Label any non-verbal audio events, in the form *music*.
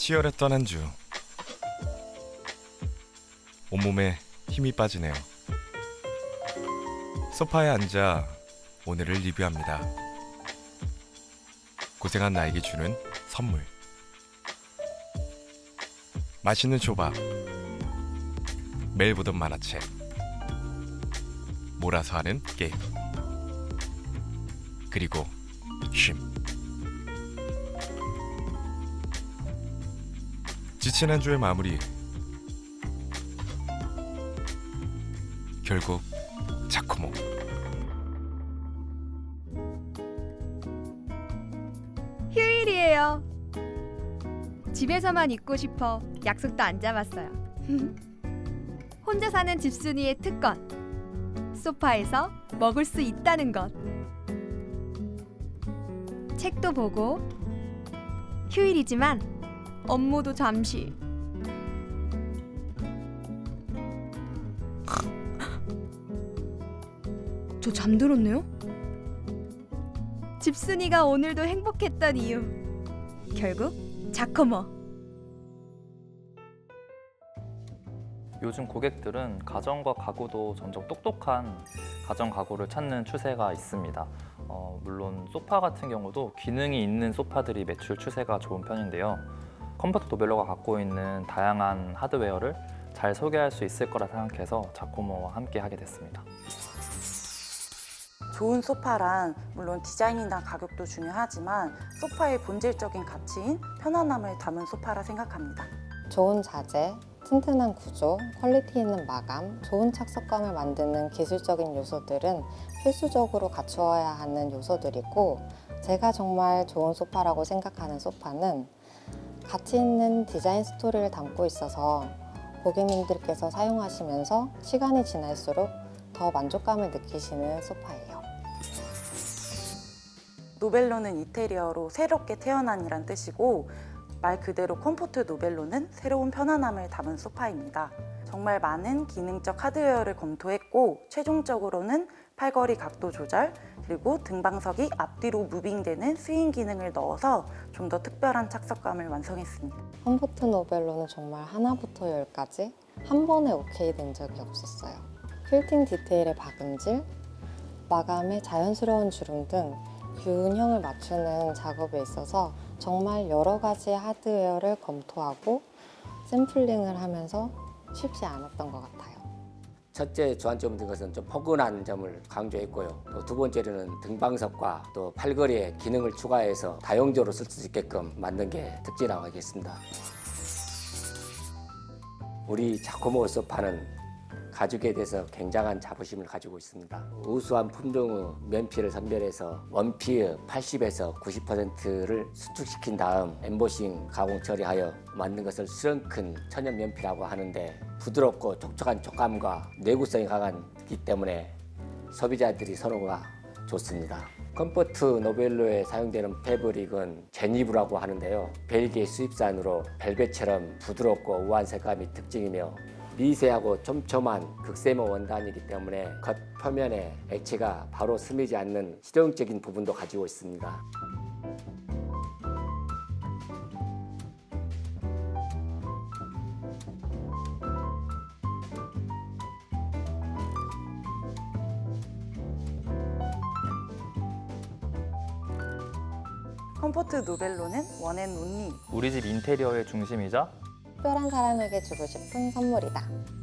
치열했던 한 주. 온몸에 힘이 빠지네요. 소파에 앉아 오늘을 리뷰합니다. 고생한 나에게 주는 선물. 맛있는 초밥. 매일 보던 만화책. 몰아서 하는 게임. 그리고 쉼. 지친 한 주의 마무리. 결국 자코모. 휴일이에요. 집에서만 있고 싶어 약속도 안 잡았어요. *laughs* 혼자 사는 집순이의 특권. 소파에서 먹을 수 있다는 것. 책도 보고 휴일이지만 업무도 잠시. 저 잠들었네요? 집순이가 오늘도 행복했던 이유. 결국 자커머. 요즘 고객들은 가전과 가구도 점점 똑똑한 가전 가구를 찾는 추세가 있습니다. 어, 물론 소파 같은 경우도 기능이 있는 소파들이 매출 추세가 좋은 편인데요. 컴포트 노벨로가 갖고 있는 다양한 하드웨어를 잘 소개할 수 있을 거라 생각해서 자코모와 함께 하게 됐습니다. 좋은 소파란 물론 디자인이나 가격도 중요하지만 소파의 본질적인 가치인 편안함을 담은 소파라 생각합니다. 좋은 자재, 튼튼한 구조, 퀄리티 있는 마감, 좋은 착석감을 만드는 기술적인 요소들은 필수적으로 갖추어야 하는 요소들이고 제가 정말 좋은 소파라고 생각하는 소파는 가치 있는 디자인 스토리를 담고 있어서 고객님들께서 사용하시면서 시간이 지날수록 더 만족감을 느끼시는 소파예요. 노벨로는 이태리어로 새롭게 태어난이란 뜻이고 말 그대로 컴포트 노벨로는 새로운 편안함을 담은 소파입니다. 정말 많은 기능적 하드웨어를 검토했고 최종적으로는 팔걸이 각도 조절 그리고 등방석이 앞뒤로 무빙되는 스윙 기능을 넣어서 좀 더 특별한 착석감을 완성했습니다. 컴포트 노벨로는 정말 하나부터 열까지 한 번에 오케이 된 적이 없었어요. 퀼팅 디테일의 박음질, 마감의 자연스러운 주름 등 균형을 맞추는 작업에 있어서 정말 여러 가지 하드웨어를 검토하고 샘플링을 하면서 쉽지 않았던 것 같아요. 첫째 주안점인 것은 좀 포근한 점을 강조했고요. 또 두 번째로는 등방석과 또 팔걸이에 기능을 추가해서 다용도로 쓸 수 있게끔 만든 게 특징이라고 하겠습니다. 우리 자코모 소파는 가죽에 대해서 굉장한 자부심을 가지고 있습니다. 우수한 품종의 면피를 선별해서 원피의 80에서 90%를 수축시킨 다음 엠보싱 가공 처리하여 만든 것을 수령큰 천연 면피라고 하는데 부드럽고 촉촉한 촉감과 내구성이 강하기 때문에 소비자들이 선호가 좋습니다. 컴포트 노벨로에 사용되는 패브릭은 제니브라고 하는데요. 벨기에 수입산으로 벨벳처럼 부드럽고 우아한 색감이 특징이며 미세하고 촘촘한 극세모 원단이기 때문에 겉 표면에 액체가 바로 스미지 않는 실용적인 부분도 가지고 있습니다. 컴포트 노벨로는 원앤 온리 우리 집 인테리어의 중심이자 특별한 사람에게 주고 싶은 선물이다.